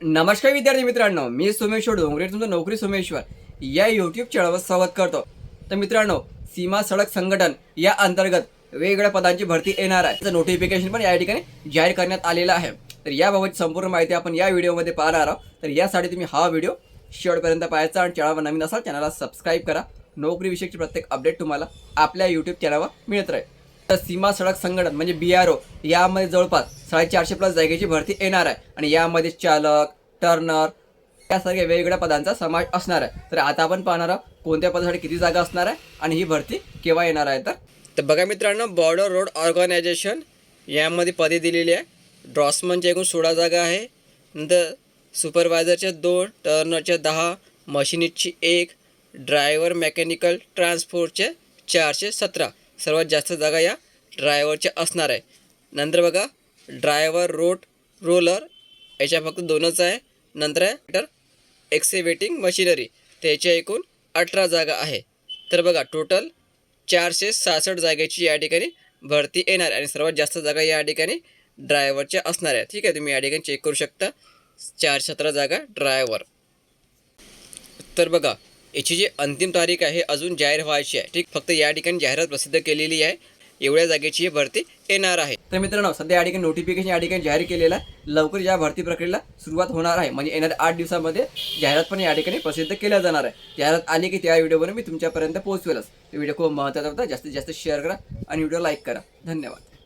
नमस्कार विद्यार्थी मित्रांनो मी सोमेश्वर डोंगरे तुमचं नोकरी सोमेश्वर. या यूट्यूब चॅनलवर स्वागत करतो. तर मित्रांनो सीमा सडक संघटन या अंतर्गत वेगवेगळ्या पदांची भरती येणार आहे. त्याचं नोटिफिकेशन पण या ठिकाणी जाहीर करण्यात आलेलं आहे. तर याबाबत संपूर्ण माहिती आपण या व्हिडिओमध्ये पाहणार आहोत. तर यासाठी तुम्ही हा व्हिडिओ शेवटपर्यंत पाहायचा आणि चॅनलवर नवीन असाल चॅनलला सबस्क्राईब करा. नोकरीविषयीची प्रत्येक अपडेट तुम्हाला आपल्या यूट्यूब चॅनलवर मिळत राहील. तर सीमा सडक संघटन म्हणजे बी आर ओ यामध्ये जवळपास साडेचारशे प्लस जागेची भरती येणार आहे. आणि यामध्ये चालक टर्नर यासारख्या वेगवेगळ्या पदांचा समावेश असणार आहे. तर आता आपण पाहणार आहोत कोणत्या पदासाठी किती जागा असणार आहे आणि ही भरती केव्हा येणार आहे तर. तर बघा मित्रांनो बॉर्डर रोड ऑर्गनायझेशन यामध्ये पदे दिलेली आहे. ड्रॉसमनच्या एकूण सोळा जागा आहे. नंतर सुपरवायझरच्या दोन टर्नरच्या दहा मशिनिस्टची एक ड्रायव्हर मेकॅनिकल ट्रान्सपोर्टचे चारशे सतरा. सर्वात जास्त जागा या ड्रायव्हरच्या असणार आहे. नंतर बघा ड्रायव्हर रोट रोलर याच्या फक्त दोनच आहे. नंतर आहे तर एक्सेवेटिंग मशिनरी. त्याच्या एकूण अठरा जागा आहे. तर बघा टोटल चारशे सहासष्ट जागेची या ठिकाणी भरती येणार आहे. आणि सर्वात जास्त जागा या ठिकाणी ड्रायव्हरच्या असणार आहे. ठीक आहे तुम्ही या ठिकाणी चेक करू शकता. चार सतरा जागा ड्रायव्हर. तर बघा याची जी अंतिम तारीख आहे अजून जाहीर व्हायची आहे. ठीक फक्त या ठिकाणी जाहिरात प्रसिद्ध केलेली आहे. एवढ्या जागेची ही भरती येणार आहे. तर मित्रांनो सध्या या ठिकाणी नोटिफिकेशन या ठिकाणी जाहीर केलेलं आहे. लवकर या भरती प्रक्रियेला सुरुवात होणार आहे. म्हणजे येणाऱ्या आठ दिवसामध्ये जाहिरात पण या ठिकाणी प्रसिद्ध केल्या जाणार आहे. जाहिरात आली की त्या व्हिडिओवर मी तुमच्यापर्यंत पोहोचवेलच. व्हिडिओ खूप महत्त्वाचा होता. जास्तीत जास्त शेअर करा आणि व्हिडिओ लाईक करा. धन्यवाद.